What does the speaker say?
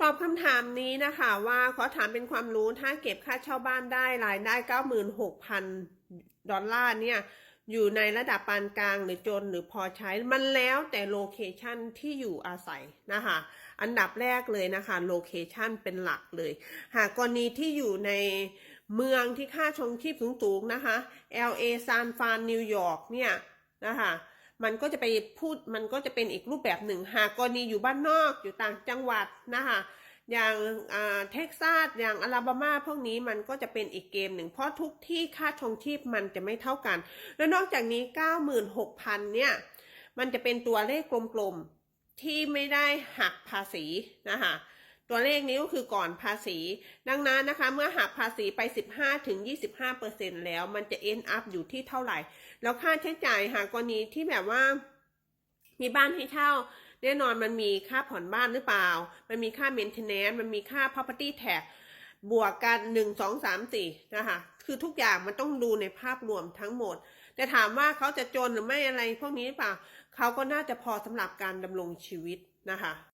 ตอบคำถามนี้นะคะว่าขอถามเป็นความรู้ถ้าเก็บค่าเช่าบ้านได้รายได้ 96,000 ดอลลาร์เนี่ยอยู่ในระดับปานกลางหรือจนหรือพอใช้มันแล้วแต่โลเคชันที่อยู่อาศัยนะคะอันดับแรกเลยนะคะโลเคชันเป็นหลักเลย หากกรณีที่อยู่ในเมืองที่ค่าชงชีพสูงๆนะคะ LA ซานฟรานนิวยอร์กเนี่ยนะคะ มันก็จะไปพูดมันก็จะเป็นอีกรูปแบบหนึ่ง หากกรณีอยู่บ้านนอกอยู่ต่างจังหวัดนะคะอย่างเท็กซัสอย่างอลาบามาพวกนี้มันก็จะเป็นอีกเกมหนึ่ง เพราะทุกที่ค่าชงชีพมันจะไม่เท่ากัน แล้วนอกจากนี้ 96,000 เนี่ย มันจะเป็นตัวเลขกลมๆ ที่ไม่ได้หักภาษีนะคะ ตัวเลขนี้ก็คือก่อนภาษี ดังนั้นนะคะ เมื่อหักภาษีไป 15ถึง25เปอร์เซ็นแล้ว มันจะ end up อยู่ที่เท่าไหร่ แล้วค่าใช้จ่ายหากกรณีที่แบบว่า มีบ้านให้เช่าแน่นอนมันมีค่าผ่อนบ้านหรือเปล่า มันมีค่า maintenance มันมีค่า property tax บวกกันหนึ่งสองสามสี่นะคะ คือทุกอย่างมันต้องดูในภาพรวมทั้งหมด แต่ถามว่าเขาจะจนหรือไม่อะไรพวกนี้หรือเปล่า เขาก็น่าจะพอสำหรับการดำรงชีวิตนะคะ